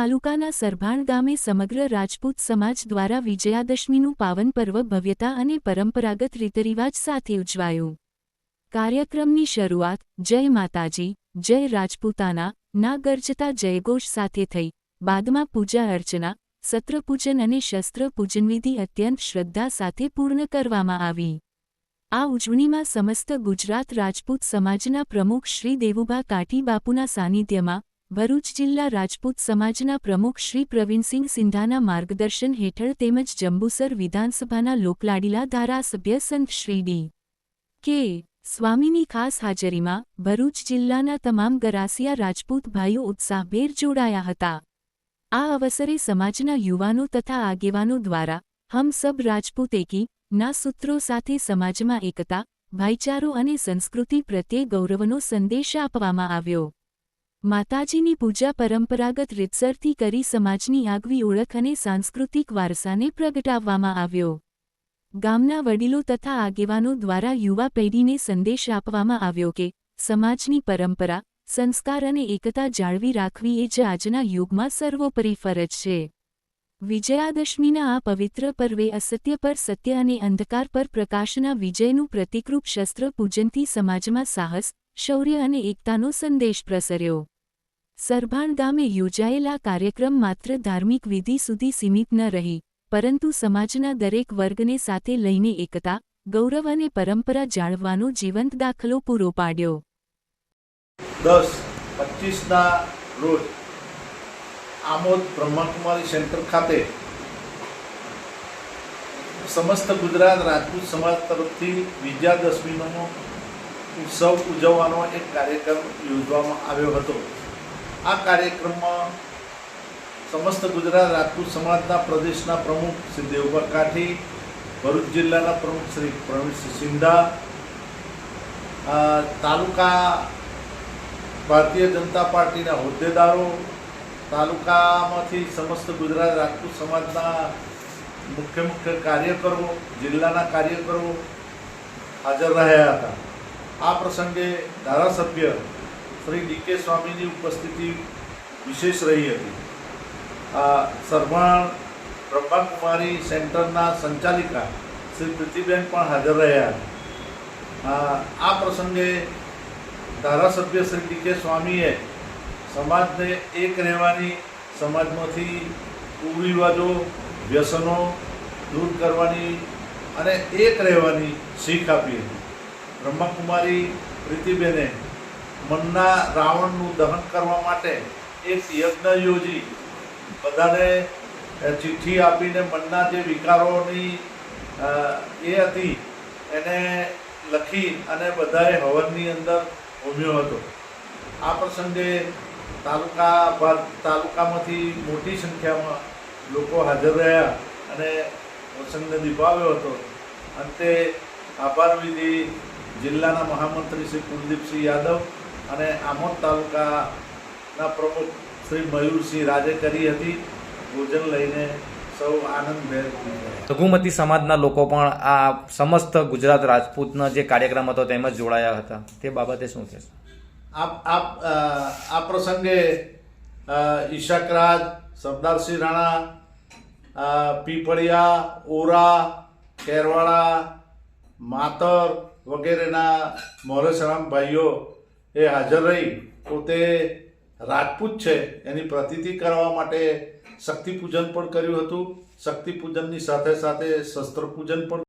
તાલુકાના સરભાણ ગામે સમગ્ર રાજપૂત સમાજ દ્વારા વિજયાદશમીનું પાવન પર્વ ભવ્યતા અને પરંપરાગત રીતરિવાજ સાથે ઉજવાયું. કાર્યક્રમની શરૂઆત જય માતાજી, જય રાજપૂતાના, ના ગર્જતા જયઘોષ સાથે થઈ. બાદમાં પૂજા અર્ચના, સત્રપૂજન અને શસ્ત્ર પૂજનવિધિ અત્યંત શ્રદ્ધા સાથે પૂર્ણ કરવામાં આવી. આ ઉજવણીમાં સમસ્ત ગુજરાત રાજપૂત સમાજના પ્રમુખ શ્રી દેવુભા કાઠી બાપુના સાનિધ્યમાં ભરૂચ જિલ્લા રાજપૂત સમાજના પ્રમુખ શ્રી પ્રવીણસિંહ સિંધાના માર્ગદર્શન હેઠળ તેમજ જંબુસર વિધાનસભાના લોકલાડીલા ધારાસભ્ય સંત શ્રી ડી. કે. સ્વામીની ખાસ હાજરીમાં ભરૂચ જિલ્લાના તમામ ગરાસિયા રાજપૂત ભાઈઓ ઉત્સાહભેર જોડાયા હતા. આ અવસરે સમાજના યુવાનો તથા આગેવાનો દ્વારા હમ સબ રાજપૂત એકી ના સૂત્રો સાથે સમાજમાં એકતા, ભાઈચારો અને સંસ્કૃતિ પ્રત્યે ગૌરવનો સંદેશ આપવામાં આવ્યો. માતાજીની પૂજા પરંપરાગત રીતસરથી કરી સમાજની આગવી ઓળખ અને સાંસ્કૃતિક વારસાને પ્રગટાવવામાં આવ્યો. ગામના વડીલો તથા આગેવાનો દ્વારા યુવા પેઢીને સંદેશ આપવામાં આવ્યો કે, સમાજની પરંપરા, સંસ્કાર અને એકતા જાળવી રાખવી એ જ આજના યુગમાં સર્વોપરી ફરજ છે. વિજયાદશમીના આ પવિત્ર પર્વે અસત્ય પર સત્ય અને અંધકાર પર પ્રકાશના વિજયનું પ્રતિકરૂપ શસ્ત્ર પૂજનથી સમાજમાં સાહસ, શૌર્ય અને એકતાનો સંદેશ પ્રસર્યો. સરભાણ ગામે યોજાયેલા કાર્યક્રમ માત્ર ધાર્મિક વિધિ સુધી સીમિત ન રહી, પરંતુ સમાજના દરેક વર્ગને સાથે લઈને એકતા, ગૌરવ અને પરંપરા જાળવવાનો જીવંત દાખલો પૂરો પાડ્યો. દસ, પચીસના રોજ આમોદ બ્રહ્માકુમારી સેન્ટર ખાતે સમસ્ત ગુજરાત રાજપૂત સમાજ તરફથી વિજયાદશમીનો ઉત્સવ ઉજવવાનો એક કાર્યક્રમ યોજવામાં આવ્યો હતો. આ કાર્યક્રમમાં સમસ્ત ગુજરાત રાજપૂત સમાજના પ્રદેશના પ્રમુખ શ્રી દેવભર કાઠી, ભરૂચ જિલ્લાના પ્રમુખ શ્રી પ્રવીણસિંહ સિંધા તાલુકા ભારતીય જનતા પાર્ટીના હોદ્દેદારો, તાલુકામાંથી સમસ્ત ગુજરાત રાજપૂત સમાજના મુખ્ય મુખ્ય કાર્યકરો, જિલ્લાના કાર્યકરો હાજર રહ્યા હતા. આ પ્રસંગે ધારાસભ્ય શ્રી ડી કે સ્વામીની ઉપસ્થિતિ વિશેષ રહી હતી. સરભાણ બ્રહ્માકુમારી સેન્ટરના સંચાલિકા શ્રી પ્રીતિબેન પણ હાજર રહ્યા હતા. આ પ્રસંગે ધારાસભ્ય શ્રી ડી કે સ્વામીએ સમાજને એક રહેવાની સમાજમાંથી કુરિવાજો, વ્યસનો દૂર કરવાની અને એક રહેવાની શીખ આપી હતી. બ્રહ્માકુમારી પ્રીતિબેને મનના રાવણનું દહન કરવા માટે એક યજ્ઞ યોજી. બધાને ચિઠ્ઠી આપીને મનના જે વિકારોની એ હતી, એને લખી અને બધાએ હવનની અંદર હોમ્યો હતો. આ પ્રસંગે તાલુકા તાલુકામાંથી મોટી સંખ્યામાં લોકો હાજર રહ્યા અને પ્રસંગને દીપાવ્યો હતો. અંતે આભાર વિધિ જિલ્લાના મહામંત્રી શ્રી કુલદીપસિંહ યાદવ અને આમોદ તાલુકાના પ્રમુખ શ્રી મયુરસિંહ રાજે કરી હતી ભોજન લઈને સૌ આનંદભેર લઘુમતી સમાજના લોકો પણ આ સમસ્ત ગુજરાત રાજપૂતનો જે કાર્યક્રમ હતો તેમાં જોડાયા હતા. તે બાબતે શું છે આપ આપ આ પ્રસંગે ઈશાકરાજ સરદારસિંહ રાણા પીપળિયા ઓરા કેરવાડા માતર વગેરેના મોરેશરામ ભાઈઓ એ હાજર રહી પોતે રાજપૂત છે. એની પ્રતિતિ કરવા માટે શક્તિ પૂજન પણ કર્યું હતું. શક્તિ પૂજનની સાથે સાથે શસ્ત્ર પૂજન પણ